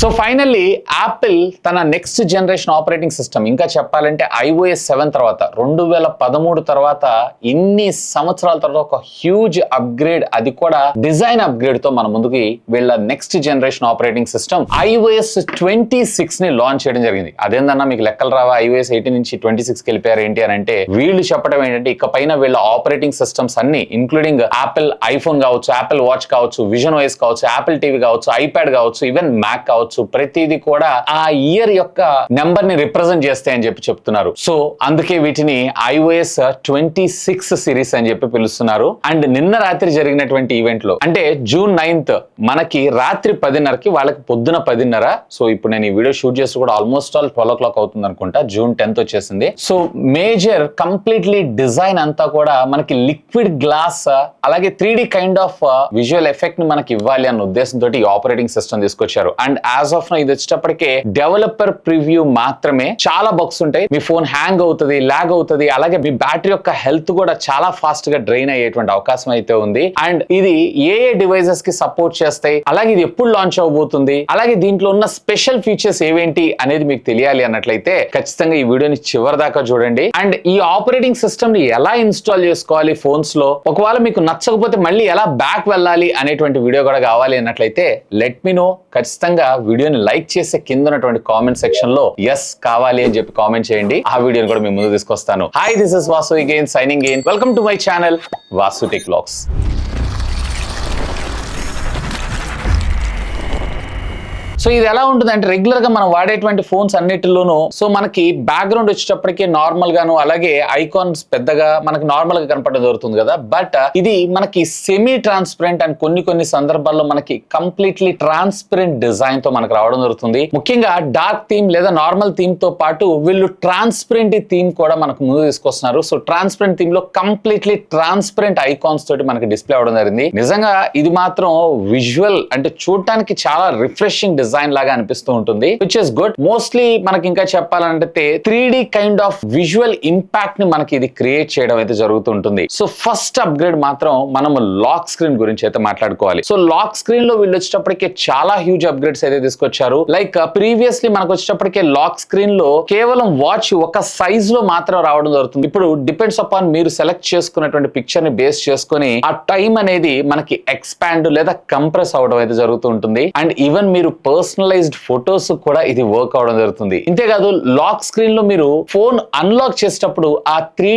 So finally Apple తన next generation operating system ఇంకా చెప్పాలంటే ఐఓఎస్ సెవెన్ తర్వాత రెండు వేల పదమూడు తర్వాత ఇన్ని సంవత్సరాల తర్వాత ఒక హ్యూజ్ అప్గ్రేడ్ అది కూడా డిజైన్ అప్గ్రేడ్తో మన ముందుకి వీళ్ళ next generation operating system iOS twenty సిక్స్ని launch చేయడం జరిగింది. అదేందన్నా మీకు లెక్కలు రావా? ఐఓఎస్ ఎయిటీన్ నుంచి ట్వంటీ సిక్స్ వెళ్ళిపోయారు ఏంటి అని అంటే వీళ్ళు చెప్పడం ఏంటంటే ఇక పైన వీళ్ళ ఆపరేటింగ్ సిస్టమ్స్ అన్ని ఇంక్లూడింగ్ యాపిల్ ఐఫోన్ కావచ్చు యాపిల్ వాచ్ కావచ్చు విజన్ ఓఎస్ కావచ్చు యాపిల్ టీవీ కావచ్చు ఐప్యాడ్ కావచ్చు ఈవెన్ మ్యాక్ కావచ్చు ప్రతిదీ కూడా ఆ ఇయర్ యొక్క నెంబర్ని రిప్రజెంట్ చేస్తాయని చెప్పి చెప్తున్నారు. సో అందుకే వీటిని ఐఓఎస్ ట్వంటీ సిక్స్ సిరీస్ అని చెప్పి పిలుస్తున్నారు. అండ్ నిన్న రాత్రి జరిగినటువంటి ఈవెంట్లో అంటే జూన్ నైన్త్ మనకి రాత్రి పదిన్నరకి వాళ్ళకి పొద్దున పదిన్నర. సో ఇప్పుడు నేను ఈ వీడియో షూట్ చేసి కూడా almost all twelve o'clock అవుతుంది అనుకుంటా. జూన్ టెన్త్ వచ్చేసింది. సో మేజర్ కంప్లీట్లీ డిజైన్ అంతా కూడా మనకి లిక్విడ్ గ్లాస్ అలాగే త్రీ కైండ్ ఆఫ్ విజువల్ ఎఫెక్ట్ని మనకి ఇవ్వాలి అన్న ఉద్దేశంతో ఈ ఆపరేటింగ్ సిస్టమ్ తీసుకొచ్చారు. అండ్ యాజ్ ఆఫ్ నా ఇది వచ్చేటప్పటికే డెవలపర్ ప్రివ్యూ మాత్రమే. చాలా బగ్స్ ఉంటాయి. మీ ఫోన్ హ్యాంగ్ అవుతుంది లాగ్ అవుతుంది. అలాగే మీ బ్యాటరీ యొక్క హెల్త్ కూడా చాలా ఫాస్ట్గా డ్రైన్ అయ్యేటువంటి అవకాశం అయితే ఉంది. అండ్ ఇది ఏ ఏ డివైజెస్కి సపోర్ట్ చేస్తాయి అలాగే ఇది ఎప్పుడు లాంచ్ అవబోతుంది అలాగే దీంట్లో ఉన్న స్పెషల్ ఫీచర్స్ ఏవేంటి అనేది మీకు తెలియాలి అన్నట్లయితే ఖచ్చితంగా ఈ వీడియోని చివరి దాకా చూడండి. అండ్ ఈ ఆపరేటింగ్ సిస్టమ్ని ఎలా ఇన్స్టాల్ చేసుకోవాలి ఫోన్స్లో? ఒకవేళ మీకు నచ్చకపోతే మళ్ళీ ఎలా బ్యాక్ వెళ్ళాలి అనేటువంటి వీడియో కూడా కావాలి అన్నట్లయితే లెట్ మీ నో ఖచ్చితంగా వీడియోని లైక్ చేసే కింద ఉన్నటువంటి కామెంట్ సెక్షన్లో ఎస్ కావాలి అని చెప్పి కామెంట్ చేయండి. ఆ వీడియోని కూడా మేము ముందు తీసుకొస్తాను. Hi this is Vasu again signing in welcome to my channel Vasu tech blogs so ఇది ఎలా ఉంటుంది అంటే రెగ్యులర్గా మనం వాడేటువంటి ఫోన్స్ అన్నిటిలోనూ సో మనకి బ్యాక్గ్రౌండ్ వచ్చేటప్పటికి నార్మల్ గాను అలాగే ఐకాన్స్ పెద్దగా మనకి నార్మల్గా కనపడడం జరుగుతుంది కదా. బట్ uh, ఇది మనకి సెమీ ట్రాన్స్పరెంట్ అండ్ కొన్ని కొన్ని సందర్భాల్లో మనకి కంప్లీట్లీ ట్రాన్స్పరెంట్ డిజైన్తో మనకు రావడం జరుగుతుంది. ముఖ్యంగా డార్క్ థీమ్ లేదా నార్మల్ థీమ్తో పాటు వీళ్ళు ట్రాన్స్పరెంట్ థీమ్ కూడా మనకు ముందు తీసుకొస్తున్నారు. సో ట్రాన్స్పరెంట్ థీమ్లో కంప్లీట్లీ ట్రాన్స్పరెంట్ ఐకాన్స్ తోటి మనకి డిస్ప్లే అవడం జరిగింది. నిజంగా ఇది మాత్రం విజువల్ అంటే చూడటానికి చాలా రిఫ్రెషింగ్ డిజైన్ డిజైన్ లాగా అనిపిస్తూ ఉంటుంది విచ్ ఇస్ గుడ్ మోస్ట్లీ మనకి ఇంకా చెప్పాలంటే three D kind of visual ఇంపాక్ట్ని మనకి ఇది క్రియేట్ చేయడం అయితే జరుగుతుంటుంది సో ఫస్ట్ అప్గ్రేడ్ మాత్రం మనం లాక్ స్క్రీన్ గురించి అయితే మాట్లాడుకోవాలి. సో లాక్ స్క్రీన్లో వీళ్ళు వచ్చేటప్పటికే చాలా హ్యూజ్ అప్గ్రేడ్స్ అయితే తీసుకొచ్చారు. లైక్ ప్రీవియస్లీ uh, మనకు వచ్చేటప్పటికే లాక్ స్క్రీన్లో కేవలం వాచ్ ఒక సైజ్లో మాత్రం రావడం జరుగుతుంది. ఇప్పుడు డిపెండ్స్ అపాన్ మీరు సెలెక్ట్ చేసుకున్నటువంటి పిక్చర్ని బేస్ చేసుకొని ఆ టైం అనేది మనకి ఎక్స్పాండ్ లేదా కంప్రెస్ అవడం అయితే జరుగుతూ ఉంటుంది. అండ్ ఈవెన్ మీరు పర్సనలైజ్డ్ ఫొటోస్ కూడా ఇది వర్క్ అవడం జరుగుతుంది. ఇంతేకాదు లాక్ స్క్రీన్లో మీరు ఫోన్ అన్లాక్ చేసేటప్పుడు ఆ త్రీ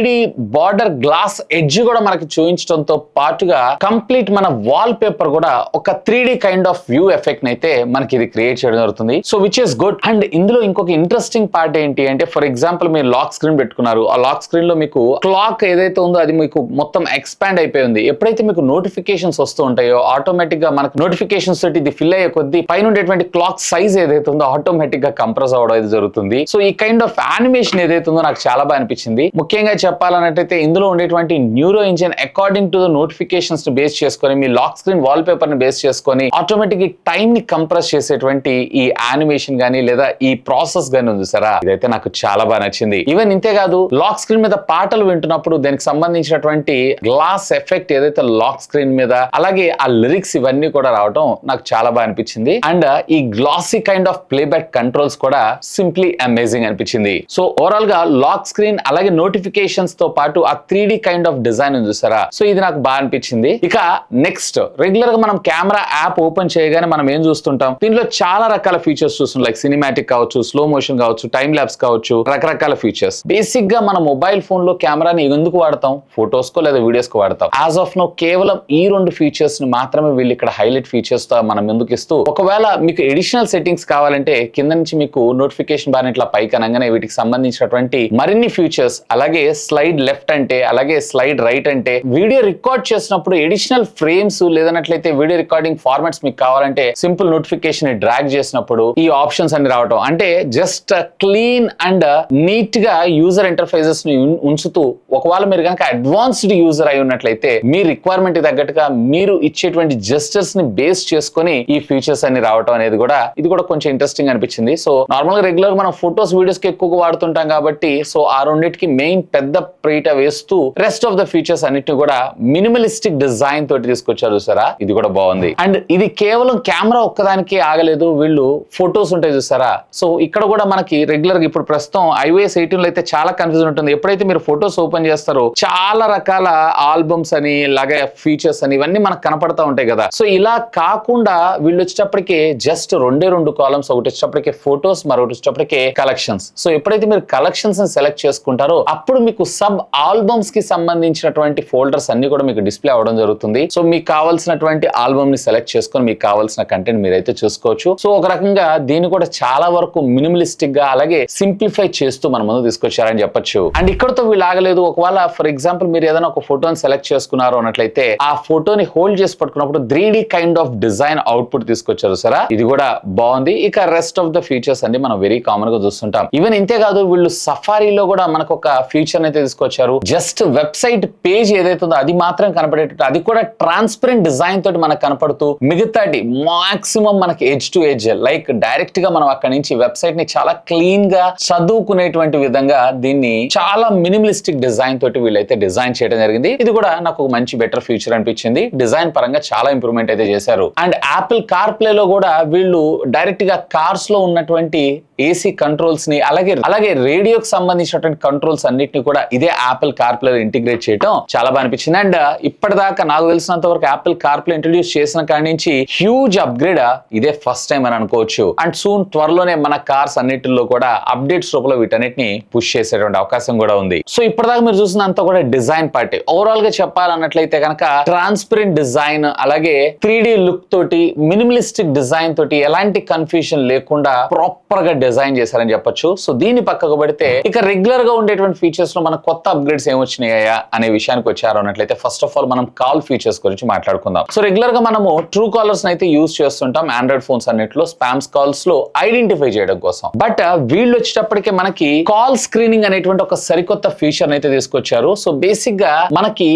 బార్డర్ గ్లాస్ ఎడ్జ్ కూడా మనకి చూపించడంతో పాటుగా కంప్లీట్ మన వాల్ పేపర్ కూడా ఒక three D kind of view effect అయితే మనకి ఇది క్రియేట్ చేయడం జరుగుతుంది. So which is good and ఇందులో ఇంకొక ఇంట్రెస్టింగ్ పార్ట్ ఏంటి అంటే ఫర్ ఎగ్జాంపుల్ మీరు లాక్ స్క్రీన్ పెట్టుకున్నారు. ఆ లాక్ స్క్రీన్లో మీకు క్లాక్ ఏదైతే ఉందో అది మీకు మొత్తం ఎక్స్పాండ్ అయిపోయి ఉంది. ఎప్పుడైతే మీకు నోటిఫికేషన్స్ వస్తూ ఉంటాయో ఆటోమేటిక్గా మనకు నోటిఫికేషన్స్ తోటి ఇది ఫిల్ అయ్యే కొద్దీ పైన ఉండేటువంటి క్లాక్ సైజ్ ఏదైతే ఉందో ఆటోమేటిక్గా కంప్రెస్ అవడం అయితే జరుగుతుంది. సో ఈ కైండ్ ఆఫ్ యానిమేషన్ ఏదైతే ఉందో నాకు చాలా బాగా అనిపించింది. ముఖ్యంగా చెప్పాలన్నట్టయితే ఇందులో ఉండేటువంటి neuro engine according to the నోటిఫికేషన్స్ని base చేసుకొని మీ లాక్ స్క్రీన్ వాల్ పేపర్ని బేస్ చేసుకొని ఆటోమేటిక్ ఈ టైం ని కంప్రెస్ చేసేటువంటి ఈ యానిమేషన్ గానీ లేదా ఈ ప్రాసెస్ గానీ ఉంది సరా? ఇదైతే నాకు చాలా బాగా నచ్చింది. ఈవెన్ ఇంతే కాదు లాక్ స్క్రీన్ మీద పాటలు వింటున్నప్పుడు దానికి సంబంధించినటువంటి గ్లాస్ ఎఫెక్ట్ ఏదైతే లాక్ స్క్రీన్ మీద అలాగే ఆ లిరిక్స్ ఇవన్నీ కూడా రావడం నాకు చాలా బాగా అనిపించింది. అండ్ ఈ glassy kind of playback controls కూడా సింప్లీ అమేజింగ్ అనిపించింది. సో ఓవరాల్గా లాక్ స్క్రీన్ అలాగే నోటిఫికేషన్స్తో పాటు ఆ త్రీ కైండ్ ఆఫ్ డిజైన్ చూసారా? సో ఇది నాకు బాగా అనిపించింది. ఇక నెక్స్ట్ రెగ్యులర్గా మనం కెమెరా యాప్ ఓపెన్ చేయగానే మనం ఏం చూస్తుంటాం? దీనిలో చాలా రకాల ఫీచర్స్ చూస్తున్నాం లైక్ సినిమాటిక్ కావచ్చు స్లో మోషన్ కావచ్చు టైం ల్యాబ్స్ కావచ్చు రకరకాల ఫీచర్స్ బేసిక్గా మన మొబైల్ ఫోన్లో కెమెరాని ఎందుకు వాడతాం? ఫొటోస్ కో లేదా వీడియోస్ కో వాడతాం. యాజ్ ఆఫ్ నో కేవలం ఈ రెండు ఫీచర్స్ని మాత్రమే వీళ్ళు ఇక్కడ హైలైట్ ఫీచర్స్తో మనం ఎందుకు ఇస్తూ ఒకవేళ మీకు ఎడిషనల్ సెట్టింగ్స్ కావాలంటే కింద నుంచి మీకు నోటిఫికేషన్ బార్ ఇట్లా పైకి అనగానే వీటికి సంబంధించినటువంటి మరిన్ని ఫీచర్స్ అలాగే స్లైడ్ లెఫ్ట్ అంటే అలాగే స్లైడ్ రైట్ అంటే వీడియో రికార్డ్ చేసినప్పుడు ఎడిషనల్ ఫ్రేమ్స్ లేదన్నట్లయితే వీడియో రికార్డింగ్ ఫార్మాట్స్ మీకు కావాలంటే సింపుల్ నోటిఫికేషన్ని డ్రాగ్ చేసినప్పుడు ఈ ఆప్షన్స్ అన్ని రావటం. అంటే జస్ట్ క్లీన్ అండ్ నీట్గా యూజర్ ఇంటర్ఫేసెస్ని ఉంచుతూ ఒకవేళ మీరు కనుక అడ్వాన్స్డ్ యూజర్ అయి ఉన్నట్లయితే మీ రిక్వైర్మెంట్ తగ్గట్టుగా మీరు ఇచ్చేటువంటి జస్టర్స్ని బేస్ చేసుకొని ఈ ఫీచర్స్ అన్ని రావటం అనేది కూడా ఇది కూడా కొంచెం ఇంట్రెస్టింగ్ అనిపించింది. సో నార్మల్గా రెగ్యులర్ మనం ఫొటోస్ వీడియోస్కి ఎక్కువగా వాడుతుంటాం కాబట్టి సో ఆ రెండింటికి మెయిన్ పెద్ద ప్రీట వేస్తూ రెస్ట్ ఆఫ్ ద ఫీచర్స్ అన్నిటిని కూడా మినిమలిస్టిక్ డిజైన్ తోటి తీసుకొచ్చారు చూసారా? ఇది కూడా బాగుంది. అండ్ ఇది కేవలం కెమెరా ఒక్కదానికి ఆగలేదు. వీళ్ళు ఫొటోస్ ఉంటాయి చూసారా? సో ఇక్కడ కూడా మనకి రెగ్యులర్గా ఇప్పుడు ప్రస్తుతం ఐఓఎస్ ఎయిటీన్లో అయితే చాలా కన్ఫ్యూజన్ ఉంటుంది. ఎప్పుడైతే మీరు ఫొటోస్ ఓపెన్ చేస్తారో చాలా రకాల ఆల్బమ్స్ అని ఇలాగే ఫీచర్స్ అని ఇవన్నీ మనకు కనపడతా ఉంటాయి కదా. సో ఇలా కాకుండా వీళ్ళు వచ్చేటప్పటికి జస్ట్ రెండే రెండు కాలమ్స్ ఒకటి వచ్చేటప్పటికి ఫొటోస్ మరొకటి వచ్చేటప్పటికి కలెక్షన్స్ సో ఎప్పుడైతే మీరు కలెక్షన్స్ని సెలెక్ట్ చేసుకుంటారో అప్పుడు మీకు సబ్ ఆల్బమ్స్కి సంబంధించినటువంటి ఫోల్డర్స్ అన్ని కూడా మీకు డిస్ప్లే అవడం జరుగుతుంది. సో మీకు కావాల్సినటువంటి ఆల్బమ్ని సెలెక్ట్ చేసుకొని మీకు కావాల్సిన కంటెంట్ మీరైతే చూసుకోవచ్చు. సో ఒక రకంగా దీన్ని కూడా చాలా వరకు మినిమలిస్టిక్గా అలాగే సింప్లిఫై చేస్తూ మన ముందు తీసుకొచ్చారని చెప్పొచ్చు. అండ్ ఇక్కడతో వీళ్ళు ఆగలేదు. ఒకవేళ ఫర్ ఎగ్జాంపుల్ మీరు ఏదైనా ఒక ఫోటోని సెలెక్ట్ చేసుకున్నారు అన్నట్లయితే ఆ ఫోటోని హోల్డ్ చేసి పట్టుకున్నప్పుడు three kind of design output తీసుకొచ్చారు సరే ఇది కూడా బాగుంది. ఇక రెస్ట్ ఆఫ్ ద ఫీచర్స్ అన్ని మనం వెరీ కామన్గా చూస్తుంటాం. ఈవెన్ ఇంతే కాదు వీళ్ళు సఫారీలో కూడా మనకు ఒక ఫీచర్ అయితే తీసుకొచ్చారు. జస్ట్ వెబ్సైట్ పేజ్ ఏదైతే ఉందో అది మాత్రం కనపడేటట్టు అది కూడా ట్రాన్స్పరెంట్ డిజైన్ తోటి మనకు కనపడుతూ మిగతాటి మాక్సిమం మనకి ఎడ్జ్ టు ఎడ్జ్ లైక్ డైరెక్ట్గా మనం అక్కడ నుంచి వెబ్సైట్ని చాలా క్లీన్గా చదువుకునేటువంటి విధంగా దీన్ని చాలా మినిమలిస్టిక్ డిజైన్ తోటి వీళ్ళైతే డిజైన్ చేయడం జరిగింది. ఇది కూడా నాకు మంచి బెటర్ ఫ్యూచర్ అనిపించింది. డిజైన్ పరంగా చాలా ఇంప్రూవ్మెంట్ అయితే చేశారు. అండ్ యాపిల్ కార్ ప్లే లో కూడా వీళ్ళు డైరెక్ట్ కార్స్లో కార్స్లో ఉన్నటువంటి ఏసీ కంట్రోల్స్ని అలాగే అలాగే రేడియోకి సంబంధించినటువంటి కంట్రోల్స్ అన్నిటిని కూడా ఇదే యాపిల్ కార్ప్లే ఇంటిగ్రేట్ చేయడం చాలా బాగా అనిపించింది. అండ్ uh, ఇప్పటిదాకా నాకు తెలిసినంత వరకు యాపిల్ కార్ప్లే ఇంట్రడ్యూస్ చేసిన కాడి నుంచి హ్యూజ్ అప్గ్రేడ్ uh, ఇదే ఫస్ట్ టైం అని అనుకోవచ్చు. అండ్ సూన్ త్వరలోనే మన కార్స్ అన్నిటిలో కూడా అప్డేట్స్ రూపంలో వీటన్నిటిని పుష్ చేసేటువంటి అవకాశం కూడా ఉంది. సో ఇప్పటిదాకా మీరు చూసినంత కూడా డిజైన్ పార్టీ ఓవరాల్గా చెప్పాలన్నట్లయితే కనుక ట్రాన్స్పరెంట్ డిజైన్ అలాగే త్రీ లుక్ తోటి మినిమలిస్టిక్ డిజైన్ తోటి ఎలాంటి కన్ఫ్యూషన్ లేకుండా ప్రాపర్గా డిజైన్ చేశారని చెప్పొచ్చు. సో దీన్ని పక్కకు పెడితే ఇక రెగ్యులర్గా ఉండేటువంటి ఫీచర్స్లో మన కొత్త అప్గ్రేడ్స్ ఏమొచ్చినాయా అనే విషయానికి వచ్చారు అన్నట్లయితే ఫస్ట్ ఆఫ్ ఆల్ మనం కాల్ ఫీచర్స్ గురించి మాట్లాడుకుందాం. సో రెగ్యులర్గా మనము ట్రూ కాలర్స్ అయితే యూజ్ చేస్తుంటాం ఆండ్రాయిడ్ ఫోన్స్ అన్నిట్లో స్పామ్స్ కాల్స్లో ఐడెంటిఫై చేయడం కోసం. బట్ uh, వీళ్ళు వచ్చేటప్పటికే మనకి కాల్ స్క్రీనింగ్ అనేటువంటి ఒక సరికొత్త ఫీచర్ అయితే తీసుకొచ్చారు. సో బేసిక్గా మనకి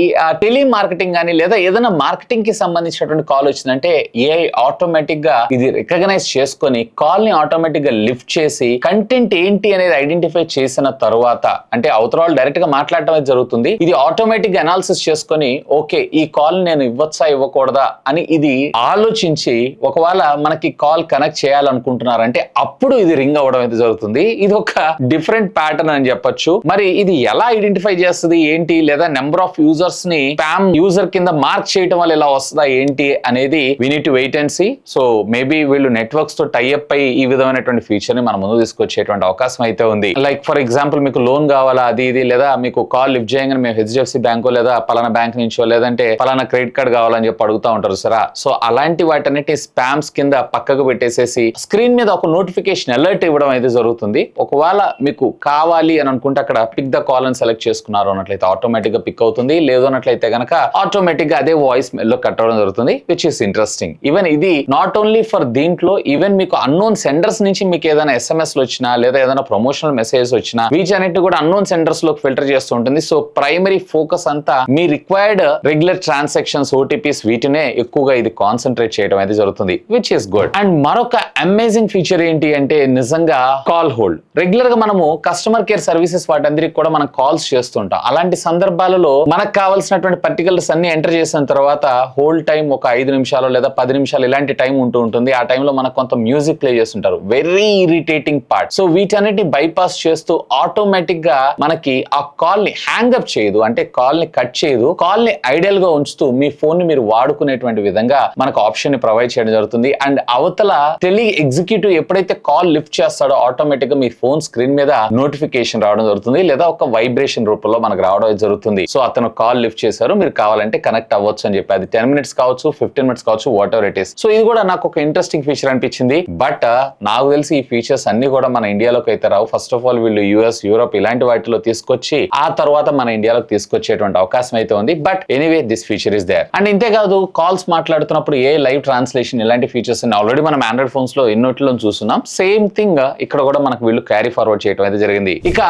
టెలి మార్కెటింగ్ కానీ లేదా ఏదైనా మార్కెటింగ్కి సంబంధించినటువంటి కాల్ వచ్చిందంటే ఏ ఆటోమేటిక్గా ఇది రికగ్నైజ్ చేసుకొని కాల్ని ఆటోమేటిక్గా లిఫ్ట్ చేసి కంటెంట్ ఏంటి అనేది ఐడెంటిఫై చేసిన తర్వాత అంటే అవతల వాళ్ళు డైరెక్ట్గా మాట్లాడటం జరుగుతుంది. ఇది ఆటోమేటిక్గా అనాలిసిస్ చేసుకొని ఓకే ఈ కాల్ నేను ఇవ్వచ్చా ఇవ్వకూడదా అని ఇది ఆలోచించి ఒకవేళ మనకి కాల్ కనెక్ట్ చేయాలనుకుంటున్నారంటే అప్పుడు ఇది రింగ్ అవ్వడం అయితే జరుగుతుంది. ఇది ఒక డిఫరెంట్ ప్యాటర్న్ అని చెప్పొచ్చు. మరి ఇది ఎలా ఐడెంటిఫై చేస్తుంది ఏంటి? లేదా నెంబర్ ఆఫ్ యూజర్స్ని స్పామ్ యూజర్ కింద మార్క్ చేయడం వల్ల ఇలా వస్తుందా ఏంటి అనేది we need wait and see so maybe వీళ్ళు నెట్వర్క్స్తో టైఅప్ అయ్యి ఈ విధమైనటువంటి ఫీచర్ని మన ముందు తీసుకొచ్చేటువంటి అవకాశం అయితే ఉంది. లైక్ ఫర్ ఎగ్జాంపుల్ మీకు లోన్ కావాలా అది ఇది లేదా మీకు కాల్ లిఫ్ట్ చేయగానే మేము హెచ్డిఎఫ్సి బ్యాంకో లేదా పలానా బ్యాంక్ నుంచో లేదంటే పలానా క్రెడిట్ కార్డ్ కావాలని చెప్పి అడుగుతా ఉంటారు సరా. సో అలాంటి వాటన్నిటి స్పామ్స్ కింద పక్కకు పెట్టేసేసి స్క్రీన్ మీద ఒక నోటిఫికేషన్ అలర్ట్ ఇవ్వడం అయితే జరుగుతుంది. ఒకవేళ మీకు కావాలి అని అనుకుంటే అక్కడ పిక్ ద కాల్ అని సెలెక్ట్ చేసుకున్నారు అన్నట్లయితే ఆటోమేటిక్గా పిక్ అవుతుంది. లేదు అన్నట్లయితే కనుక ఆటోమేటిక్గా అదే వాయిస్ మెయిల్లో కట్టడం జరుగుతుంది విచ్ ఇస్ ఇంట్రెస్టింగ్ ఈవెన్ ఇది నాట్ ఓన్లీ ఫర్ దీంట్లో ఈవెన్ మీకు అన్నోన్ సెండర్స్ నుంచి మీకు ఏదైనా ఎస్ఎంఎస్ వచ్చినా లేదా ఏదైనా ప్రమోషనల్ మెసేజ్ వచ్చినా వీటన్నిటిని కూడా అన్నోన్ సెంటర్స్లోకి ఫిల్టర్ చేస్తూ ఉంటుంది. సో ప్రైమరీ ఫోకస్ అంతా మీ రిక్వైర్డ్ రెగ్యులర్ ట్రాన్సాక్షన్స్ ఓటీపీస్ వీటినే ఎక్కువగా ఇది కాన్సన్ట్రేట్ చేయడం అయితే జరుగుతుంది విచ్ ఇస్ గుడ్ అండ్ మరొక అమేజింగ్ ఫీచర్ ఏంటి అంటే నిజంగా కాల్ హోల్డ్ రెగ్యులర్గా మనము కస్టమర్ కేర్ సర్వీసెస్ వాటందరికి కూడా మనం కాల్స్ చేస్తుంటాం అలాంటి సందర్భాలలో మనకు కావాల్సినటువంటి పర్టికులర్స్ అన్ని ఎంటర్ చేసిన తర్వాత హోల్డ్ టైం ఒక ఐదు నిమిషాలు లేదా పది నిమిషాలు ఇలాంటి టైం ఉంటూ ఉంటుంది. ఆ టైంలో మనకు కొంత మ్యూజిక్ ప్లే చేస్తుంటారు. వెరీ ఇరిటేటింగ్ పార్ట్ సో వీటన్నిటి బైపాస్ చేస్తూ ఆటోమేటిక్గా మనకి ఆ కాల్ని హ్యాంగప్ చేయదు. అంటే కాల్ని కట్ చేయదు. కాల్ని ఐడియల్గా ఉంచుతూ మీ ఫోన్ని మీరు వాడుకునేటువంటి విధంగా మనకు ఆప్షన్ని ప్రొవైడ్ చేయడం జరుగుతుంది. అండ్ అవతల టెలి ఎగ్జిక్యూటివ్ ఎప్పుడైతే కాల్ లిఫ్ట్ చేస్తాడో ఆటోమేటిక్గా మీ ఫోన్ స్క్రీన్ మీద నోటిఫికేషన్ రావడం జరుగుతుంది. లేదా ఒక వైబ్రేషన్ రూపంలో మనకు రావడం జరుగుతుంది. సో అతను కాల్ లిఫ్ట్ చేశారు. మీరు కావాలంటే కనెక్ట్ అవ్వచ్చు అని చెప్పి. అది టెన్ మినిట్స్ కావచ్చు ఫిఫ్టీన్ మినిట్స్ కావచ్చు whatever it is so ఇది కూడా నాకు ఒక ఇంట్రెస్టింగ్ ఫీచర్ అనిపించింది. బట్ uh, నాకు తెలిసి ఈ ఫీచర్స్ అన్ని కూడా మన ఇండియాలోకి అయితే రావు. ఫస్ట్ ఆఫ్ ఆల్ వీళ్ళు యూఎస్ యూరోప్ ఇలాంటి వాటిలో తీసుకొచ్చి ఆ తర్వాత మన ఇండియాలోకి తీసుకొచ్చేటువంటి అవకాశం అయితే ఉంది. But anyway this feature is there and ఇంతే కాదు కాల్స్ మాట్లాడుతున్నప్పుడు ఏ లైవ్ ట్రాన్స్లేషన్ ఇలాంటి ఫీచర్స్ ఆల్రెడీ మనం ఆండ్రాయిడ్ ఫోన్స్లో ఎన్నోట్లో చూస్తున్నాం. సేమ్ థింగ్ uh, ఇక్కడ కూడా మనకు వీళ్ళు క్యారీ ఫార్వర్డ్ చేయడం అయితే జరిగింది. ఇక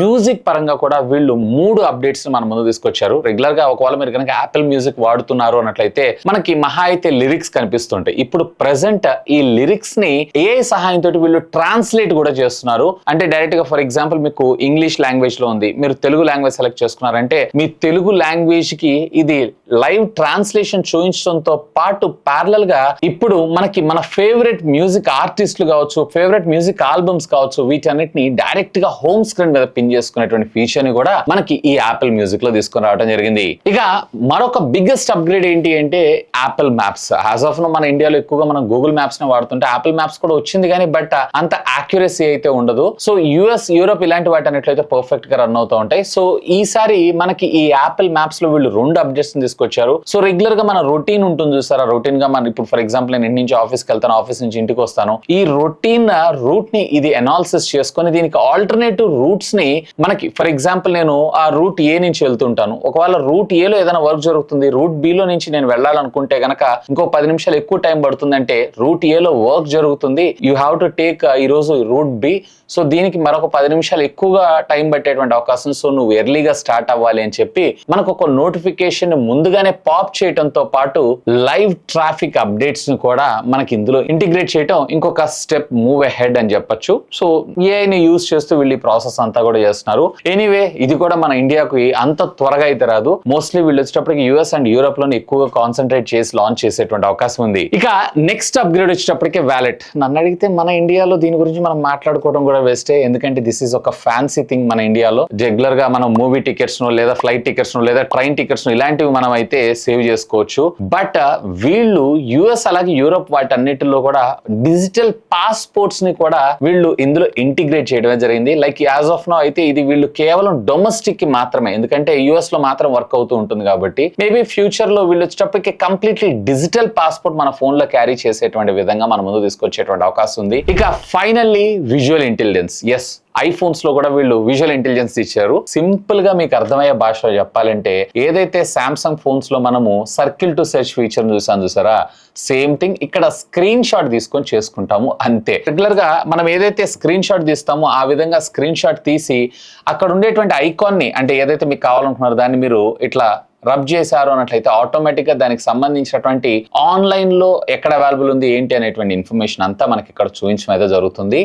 మ్యూజిక్ పరంగా కూడా వీళ్ళు మూడు అప్డేట్స్ మన ముందు తీసుకొచ్చారు. రెగ్యులర్గా ఒకవేళ మీరు కనుక యాపిల్ మ్యూజిక్ వాడుతున్నారు అన్నట్లయితే మనకి మహా అయితే లిరిక్స్ కనిపిస్తుంటాయి. ఇప్పుడు ప్రెసెంట్ ఈ లిరిక్స్ని ఏ సహాయంతో వీళ్ళు ట్రాన్స్లేట్ కూడా చేస్తున్నారు. అంటే డైరెక్ట్గా ఫర్ ఎగ్జాంపుల్ మీకు ఇంగ్లీష్ లాంగ్వేజ్లో ఉంది. మీరు తెలుగు లాంగ్వేజ్ సెలెక్ట్ చేసుకున్నారంటే మీ తెలుగు లాంగ్వేజ్కి ఇది లైవ్ ట్రాన్స్లేషన్ చూపించడంతో పాటు ప్యారలల్గా ఇప్పుడు మనకి మన ఫేవరెట్ మ్యూజిక్ ఆర్టిస్టులు కావచ్చు ఫేవరెట్ మ్యూజిక్ ఆల్బమ్స్ కావచ్చు వీటన్నిటిని డైరెక్ట్గా హోమ్ స్క్రీన్ మీద పిన్ చేసుకునేటువంటి ఫీచర్ని కూడా మనకి ఈ యాపిల్ మ్యూజిక్లో తీసుకుని రావడం జరిగింది. ఇక మరొక బిగ్గెస్ట్ అప్గ్రేడ్ ఏంటి అంటే యాపిల్ మ్యాప్స్ యాజ్ ఆఫ్ మన ఇండియాలో ఎక్కువగా మనం గూగుల్ మ్యాప్ మ్యాప్స్ని వాడుతుంటే యాపిల్ మ్యాప్స్ కూడా వచ్చింది కానీ బట్ అంత యాక్యురసీ అయితే ఉండదు. సో యుఎస్ యూరోప్ ఇలాంటి వాటి అన్నిట్లయితే పర్ఫెక్ట్గా రన్ అవుతూ ఉంటాయి. సో ఈసారి మనకి ఈ యాపిల్ మ్యాప్స్లో వీళ్ళు రెండు అప్డేట్స్ తీసుకొచ్చారు. సో రెగ్యులర్గా మన రొటీన్ ఉంటుంది చూసారా? రొటీన్గా మన ఇప్పుడు ఫర్ ఎగ్జాంపుల్ నేను ఇంటి నుంచి ఆఫీస్కి వెళ్తాను ఆఫీస్ నుంచి ఇంటికి వస్తాను. ఈ రొటీన్ రూట్ని ఇది అనాలిసిస్ చేసుకొని దీనికి ఆల్టర్నేటివ్ రూట్స్ని మనకి ఫర్ ఎగ్జాంపుల్ నేను ఆ రూట్ ఏ నుంచి వెళ్తుంటాను. ఒకవేళ రూట్ ఏలో ఏదైనా వర్క్ జరుగుతుంది రూట్లో నుంచి నేను వెళ్ళాలనుకుంటే గనక ఇంకో పది నిమిషాలు ఎక్కువ టైం పడుతుందంటే రూట్ ఏలో వర్క్ జరుగుతుంది. యూ హ్యావ్ టు టేక్ ఈ రోజు రూట్ బి సో దీనికి మరొక పది నిమిషాలు ఎక్కువగా టైం పట్టేటువంటి అవకాశం. సో నువ్వు ఎర్లీగా స్టార్ట్ అవ్వాలి అని చెప్పి మనకు ఒక నోటిఫికేషన్ ముందుగానే పాప్ చేయడంతో పాటు లైవ్ ట్రాఫిక్ అప్డేట్స్ని కూడా మనకి ఇందులో ఇంటిగ్రేట్ చేయటం ఇంకొక స్టెప్ మూవ్ అహెడ్ అని చెప్పొచ్చు. సో ఏఐని యూజ్ చేస్తూ వీళ్ళు ప్రాసెస్ అంతా కూడా చేస్తున్నారు. ఎనీవే ఇది కూడా మన ఇండియాకి అంత త్వరగా అయితే రాదు. మోస్ట్లీ వీళ్ళు వచ్చేటప్పటికి యూఎస్ అండ్ యూరోప్లోనే ఎక్కువగా కాన్సన్ట్రేట్ చేసి లాంచ్ చేసేటువంటి అవకాశం ఉంది. ఇక నెక్స్ట్ అప్గ్రేడ్ వచ్చేటప్పటికి వ్యాలెట్ నన్ను అడిగితే మన ఇండియాలో దీని గురించి మనం మాట్లాడుకోవడం కూడా వేస్టే ఎందుకంటే దిస్ ఈస్ ఒక ఫ్యాన్సీ థింగ్ మన ఇండియాలో. రెగ్యులర్గా మనం మూవీ టికెట్స్ను లేదా ఫ్లైట్ టికెట్స్ను లేదా ట్రైన్ టికెట్స్ను ఇలాంటివి మనం అయితే సేవ్ చేసుకోవచ్చు. బట్ uh, వీళ్ళు యుఎస్ అలాగే యూరోప్ వాటన్నిటిలో కూడా డిజిటల్ పాస్పోర్ట్స్ని కూడా వీళ్ళు ఇందులో ఇంటిగ్రేట్ చేయడమే జరిగింది. లైక్ యాజ్ ఆఫ్ నో అయితే ఇది వీళ్ళు కేవలం డొమెస్టిక్కి మాత్రమే. ఎందుకంటే యుఎస్లో మాత్రం వర్క్ అవుతూ ఉంటుంది కాబట్టి. మేబీ ఫ్యూచర్లో వీళ్ళు వచ్చేటప్పటికి కంప్లీట్లీ డిజిటల్ పాస్పోర్ట్ మన ఫోన్లో క్యారీ చేసేటువంటి విధంగా మన ముందు తీసుకొచ్చేటువంటి అవకాశం ఉంది. ఇక ఫైనల్లీ విజువల్ ఇంటెలిజెన్స్ ఎస్ ఐఫోన్స్లో కూడా వీళ్ళు విజువల్ ఇంటెలిజెన్స్ ఇచ్చారు. సింపుల్గా మీకు అర్థమయ్యే భాషలో చెప్పాలంటే ఏదైతే సామ్సంగ్ ఫోన్స్లో మనము సర్కిల్ టు సెర్చ్ ఫీచర్ చూసాను చూసారా? సేమ్ థింగ్ ఇక్కడ స్క్రీన్ షాట్ తీసుకొని చేసుకుంటాము అంతే. రెగ్యులర్గా మనం ఏదైతే స్క్రీన్ షాట్ తీస్తామో ఆ విధంగా స్క్రీన్ షాట్ తీసి అక్కడ ఉండేటువంటి ఐకాన్ని అంటే ఏదైతే మీకు కావాలనుకున్నారో దాన్ని మీరు ఇట్లా రబ్ చేశారు అన్నట్లయితే ఆటోమేటిక్గా దానికి సంబంధించినటువంటి ఆన్లైన్లో ఎక్కడ అవైలబుల్ ఉంది ఏంటి అనేటువంటి ఇన్ఫర్మేషన్ అంతా మనకి ఇక్కడ చూపించడం అయితే జరుగుతుంది.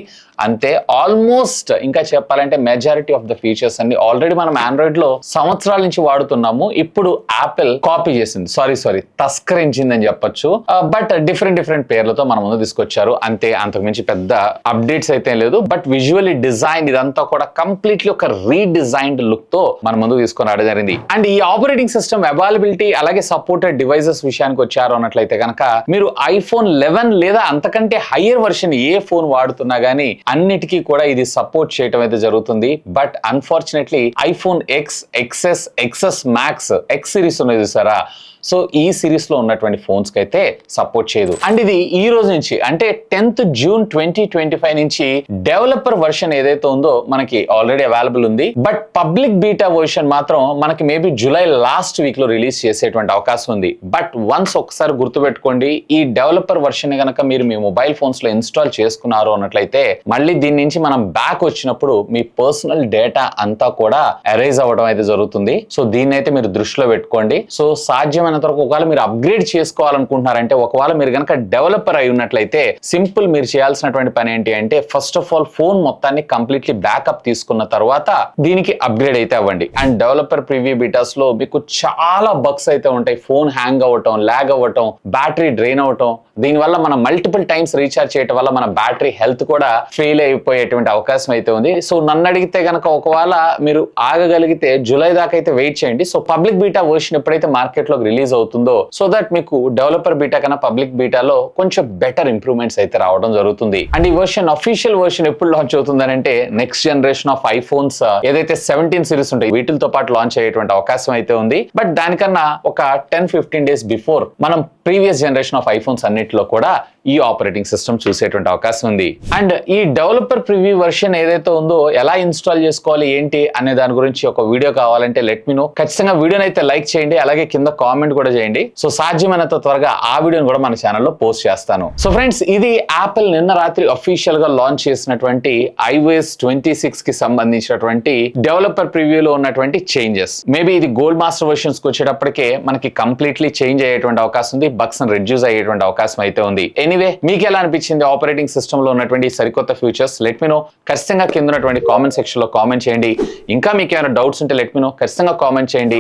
అంతే ఆల్మోస్ట్ ఇంకా చెప్పాలంటే మెజారిటీ ఆఫ్ ద ఫీచర్స్ అన్ని ఆల్రెడీ మనం ఆండ్రాయిడ్లో సంవత్సరాల నుంచి వాడుతున్నాము. ఇప్పుడు యాపిల్ కాపీ చేసింది. సారీ సారీ తస్కరించింది అని చెప్పొచ్చు. బట్ డిఫరెంట్ డిఫరెంట్ పేర్లతో మన ముందు తీసుకొచ్చారు. అంతే అంతకుమించి పెద్ద అప్డేట్స్ అయితే ఏం లేదు. బట్ విజువల్లీ డిజైన్ ఇదంతా కూడా కంప్లీట్లీ ఒక రీడిజైన్డ్ లుక్తో మన ముందు తీసుకొని రావడం జరిగింది. అండ్ ఈ ఆపరేటింగ్ సిస్టమ్ అవైలబిలిటీ అలాగే సపోర్టెడ్ డివైసెస్ విషయానికి వచ్చారు అన్నట్లయితే కనుక మీరు ఐఫోన్ లెవెన్ లేదా అంతకంటే హయ్యర్ వర్షన్ ఏ ఫోన్ వాడుతున్నా గానీ అన్నిటికీ కూడా ఇది సపోర్ట్ చేయడం అయితే జరుగుతుంది. But unfortunately iPhone X XS XS Max X series ఉన్నది చూసారా? సో ఈ సిరీస్లో ఉన్నటువంటి ఫోన్స్కి అయితే సపోర్ట్ చేయదు. అండ్ ఇది ఈ రోజు నుంచి అంటే tenth June twenty twenty five నుంచి డెవలపర్ వర్షన్ ఏదైతే ఉందో మనకి ఆల్రెడీ అవైలబుల్ ఉంది. బట్ పబ్లిక్ బీటా వర్షన్ మాత్రం మనకి మేబీ జూలై లాస్ట్ వీక్లో రిలీజ్ చేసేటువంటి అవకాశం ఉంది. బట్ వన్స్ ఒకసారి గుర్తుపెట్టుకోండి ఈ డెవలపర్ వర్షన్ గనక మీరు మీ మొబైల్ ఫోన్స్లో ఇన్స్టాల్ చేసుకున్నారు అన్నట్లయితే మళ్ళీ దీని నుంచి మనం బ్యాక్ వచ్చినప్పుడు మీ పర్సనల్ డేటా అంతా కూడా ఎరేజ్ అవ్వడం అయితే జరుగుతుంది. సో దీన్ని అయితే మీరు దృష్టిలో పెట్టుకోండి. సో సాధ్యమైన సాధ్యమైనంత వరకు ఒకవేళ మీరు అప్గ్రేడ్ చేసుకోవాలనుకుంటున్నారంటే ఒకవేళ మీరు కనుక డెవలపర్ అయి ఉన్నట్లయితే సింపుల్ మీరు చేయాల్సినటువంటి పని ఏంటి అంటే ఫస్ట్ ఆఫ్ ఆల్ ఫోన్ మొత్తాన్ని కంప్లీట్లీ బ్యాకప్ తీసుకున్న తర్వాత దీనికి అప్గ్రేడ్ అయితే అవ్వండి. అండ్ డెవలపర్ ప్రివ్యూ బీటాస్లో మీకు చాలా బగ్స్ అయితే ఉంటాయి. ఫోన్ హ్యాంగ్ అవ్వటం ల్యాగ్ అవ్వటం బ్యాటరీ డ్రైన్ అవ్వటం. దీనివల్ల మనం మల్టిపుల్ టైమ్స్ రీఛార్జ్ చేయటం వల్ల మన బ్యాటరీ హెల్త్ కూడా ఫెయిల్ అయిపోయేటువంటి అవకాశం అయితే ఉంది. సో నన్ను అడిగితే కనుక ఒకవేళ మీరు ఆగగలిగితే జూలై దాకా అయితే వెయిట్ చేయండి. సో పబ్లిక్ బీటా వర్షన్ ఎప్పుడైతే మార్కెట్లో రిలీజ్ అవుతుందో సో దట్ మీకు డెవలపర్ బీటా కన్నా పబ్లిక్ బీటాలో కొంచెం బెటర్ ఇంప్రూవ్మెంట్స్ అయితే రావడం జరుగుతుంది. అండ్ ఈ వర్షన్ అఫీషియల్ వర్షన్ ఎప్పుడు లాంచ్ అవుతుందని అంటే నెక్స్ట్ జనరేషన్ ఆఫ్ ఐఫోన్స్ ఏదైతే సెవెంటీన్ సిరీస్ ఉంటాయి వీటితో పాటు లాంచ్ అయ్యేటువంటి అవకాశం అయితే ఉంది. బట్ దానికన్నా ఒక టెన్ ఫిఫ్టీన్ డేస్ బిఫోర్ మనం ప్రీవియస్ జనరేషన్ ఆఫ్ ఐఫోన్స్ అన్నిటిలో కూడా ఈ ఆపరేటింగ్ సిస్టమ్ చూసేటువంటి అవకాశం ఉంది. అండ్ ఈ డెవలపర్ ప్రివ్యూ వర్షన్ ఏదైతే ఉందో ఎలా ఇన్స్టాల్ చేసుకోవాలి ఏంటి అనే దాని గురించి ఒక వీడియో కావాలంటే లెట్ మీ నో. ఖచ్చితంగా వీడియోని అయితే లైక్ చేయండి అలాగే కింద కామెంట్ కూడా చేయండి. సో సాధ్యమైనంత త్వరగా ఆ వీడియోని కూడా మన ఛానల్లో పోస్ట్ చేస్తాను. సో ఫ్రెండ్స్ ఇది యాపిల్ నిన్న రాత్రి అఫీషియల్గా లాంచ్ చేసినటువంటి ఐఓఎస్ ట్వంటీ సిక్స్కి సంబంధించినటువంటి డెవలపర్ ప్రివ్యూలో ఉన్నటువంటి చేంజెస్ మేబీ ఇది గోల్డ్ మాస్టర్ వర్షన్స్కి వచ్చేటప్పటికే మనకి కంప్లీట్లీ చేంజ్ అయ్యేటువంటి అవకాశం ఉంది. బగ్స్ రెడ్యూస్ అయ్యేటువంటి అవకాశం అయితే ఉంది. ఎనీవే మీకు ఎలా అనిపించింది ఆపరేటింగ్ సిస్టమ్లో ఉన్నటువంటి సరికొత్త ఫ్యూచర్స్ లెట్ మీ నో ఖచ్చితంగా కింద ఉన్నటువంటి కామెంట్ సెక్షన్లో కామెంట్ చేయండి. ఇంకా మీకు ఏమైనా డౌట్స్ ఉంటే లెట్ మీ నో ఖచ్చితంగా కామెంట్ చేయండి.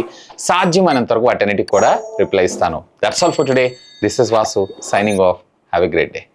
సాధ్యమైనంత వరకు వాటన్నిటికి కూడా రిప్లై ఇస్తాను. That's all for today this is Vasu signing off have a great day